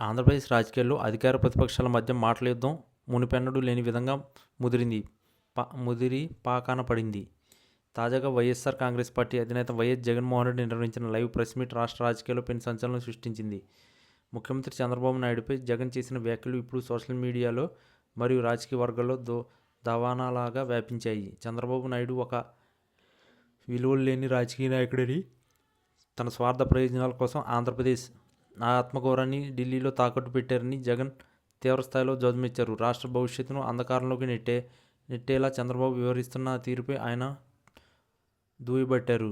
ఆంధ్రప్రదేశ్ రాజకీయాల్లో అధికార ప్రతిపక్షాల మధ్య మాటల యుద్ధం లేని విధంగా ముదిరింది. పా ముదిరి పాకాన పడింది. తాజాగా వైఎస్ఆర్ కాంగ్రెస్ పార్టీ అధినేత వైఎస్ జగన్మోహన్ రెడ్డి నిర్వహించిన లైవ్ ప్రెస్ మీట్ రాష్ట్ర రాజకీయాల్లో పెను సంచలనం సృష్టించింది. ముఖ్యమంత్రి చంద్రబాబు నాయుడుపై జగన్ చేసిన వ్యాఖ్యలు ఇప్పుడు సోషల్ మీడియాలో మరియు రాజకీయ వర్గాల్లో దో దవానాలాగా వ్యాపించాయి. చంద్రబాబు నాయుడు ఒక విలువలు లేని రాజకీయ నాయకుడని తన స్వార్థ ప్రయోజనాల కోసం ఆంధ్రప్రదేశ్ నా ఆత్మగౌరవాన్ని ఢిల్లీలో తాకట్టు పెట్టారని జగన్ తీవ్రస్థాయిలో ధ్వజమెచ్చారు రాష్ట్ర భవిష్యత్తును అంధకారంలోకి నెట్టే నెట్టేలా చంద్రబాబు వివరిస్తున్న తీరుపై ఆయన దూయబట్టారు.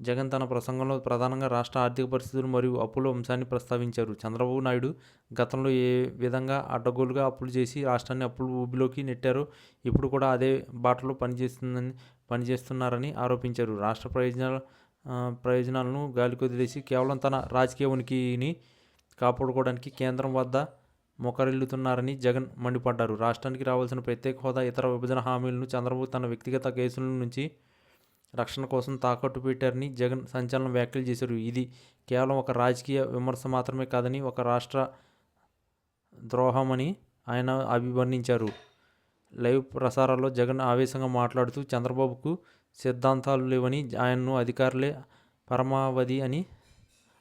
జగన్ తన ప్రసంగంలో ప్రధానంగా రాష్ట్ర ఆర్థిక పరిస్థితులు మరియు అప్పుల అంశాన్ని ప్రస్తావించారు. చంద్రబాబు నాయుడు గతంలో ఏ విధంగా అడ్డగోలుగా అప్పులు చేసి రాష్ట్రాన్ని అప్పులు ఊబిలోకి నెట్టారో ఇప్పుడు కూడా అదే బాటలో పనిచేస్తుందని పనిచేస్తున్నారని ఆరోపించారు. రాష్ట్ర ప్రయోజనాల ప్రయోజనాలను గాలికొదిలేసి కేవలం తన రాజకీయ ఉనికిని కాపాడుకోవడానికి కేంద్రం వద్ద మొకరిల్లుతున్నారని జగన్ మండిపడ్డారు. రాష్ట్రానికి రావాల్సిన ప్రత్యేక హోదా ఇతర విభజన హామీలను చంద్రబాబు తన వ్యక్తిగత కేసుల నుంచి రక్షణ కోసం తాకట్టు పెట్టారని జగన్ సంచలన వ్యాఖ్యలు చేశారు. ఇది కేవలం ఒక రాజకీయ విమర్శ మాత్రమే కాదని ఒక రాష్ట్ర ద్రోహమని ఆయన అభివర్ణించారు. లైవ్ ప్రసారాల్లో జగన్ ఆవేశంగా మాట్లాడుతూ చంద్రబాబుకు సిద్ధాంతాలు లేవని ఆయన్ను అధికారులే పరమావధి అని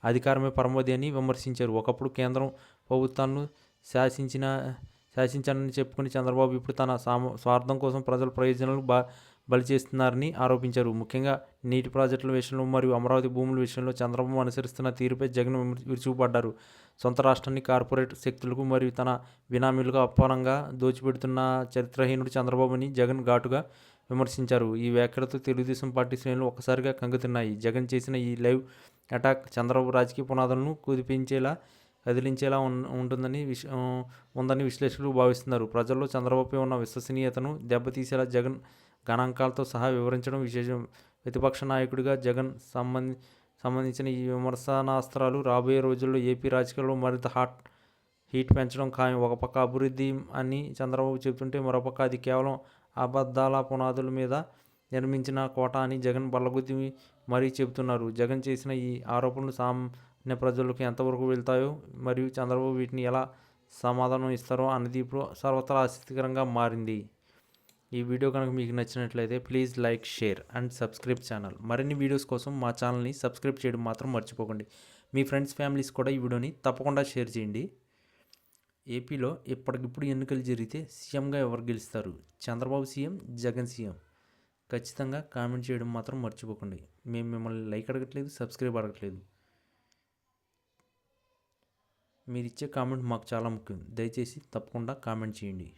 అధికారమే పరమావధి అని విమర్శించారు. ఒకప్పుడు కేంద్రం ప్రభుత్వాలను శాసించిన శాసించానని చెప్పుకుని చంద్రబాబు ఇప్పుడు తన సామ స్వార్థం కోసం ప్రజల ప్రయోజనాలు బా బలి చేస్తున్నారని ఆరోపించారు. ముఖ్యంగా నీటి ప్రాజెక్టుల విషయంలో మరియు అమరావతి భూముల విషయంలో చంద్రబాబు అనుసరిస్తున్న తీరుపై జగన్ విరుచుకుపడ్డారు. సొంత రాష్ట్రాన్ని కార్పొరేట్ శక్తులకు మరియు తన బినామీలకు అపారంగా దోచిపెడుతున్న చరిత్రహీనుడు చంద్రబాబు అని జగన్ ఘాటుగా విమర్శించారు. ఈ వ్యాఖ్యలతో తెలుగుదేశం పార్టీ శ్రేణులు ఒక్కసారిగా కంగుతున్నాయి జగన్ చేసిన ఈ లైవ్ అటాక్ చంద్రబాబు రాజకీయ పునాదులను కుదిపించేలా కదిలించేలా ఉన్- ఉంటుందని విశ్ ఉందని విశ్లేషకులు భావిస్తున్నారు. ప్రజల్లో చంద్రబాబుపై ఉన్న విశ్వసనీయతను దెబ్బతీసేలా జగన్ గణాంకాలతో సహా వివరించడం విశేషం. ప్రతిపక్ష నాయకుడిగా జగన్ సంబంధి సంబంధించిన ఈ విమర్శనాస్త్రాలు రాబోయే రోజుల్లో ఏపీ రాజకీయాల్లో మరింత హాట్ హీట్ పెంచడం ఖాయం. ఒక పక్క అభివృద్ధి అని చంద్రబాబు చెబుతుంటే మరోపక్క అది కేవలం అబద్ధాల పునాదుల మీద నిర్మించిన కోట అని జగన్ బల్లగుద్ది మరీ చెబుతున్నారు. జగన్ చేసిన ఈ ఆరోపణలు సామాన్య ప్రజలకు ఎంతవరకు వెళ్తాయో మరియు చంద్రబాబు వీటిని ఎలా సమాధానం ఇస్తారో అన్నది ఇప్పుడు సర్వత్రా ఆసక్తికరంగా మారింది. ఈ వీడియో కనుక మీకు నచ్చినట్లయితే please like share and subscribe channel. మరిన్ని వీడియోస్ కోసం మా ఛానల్ని సబ్స్క్రైబ్ చేయడం మాత్రం మర్చిపోకండి. మీ ఫ్రెండ్స్ ఫ్యామిలీస్ కూడా ఈ వీడియోని తప్పకుండా షేర్ చేయండి. ఏపీలో ఇప్పటికిప్పుడు ఎన్నికలు జరిగితే సీఎంగా ఎవరు గెలుస్తారు? Chandrababu CM Jagan CM. ఖచ్చితంగా కామెంట్ చేయడం మాత్రం మర్చిపోకండి. మేము మిమ్మల్ని లైక్ అడగట్లేదు సబ్స్క్రైబ్ అడగట్లేదు. మీరు ఇచ్చే కామెంట్ మాకు చాలా ముఖ్యం. దయచేసి తప్పకుండా కామెంట్ చేయండి.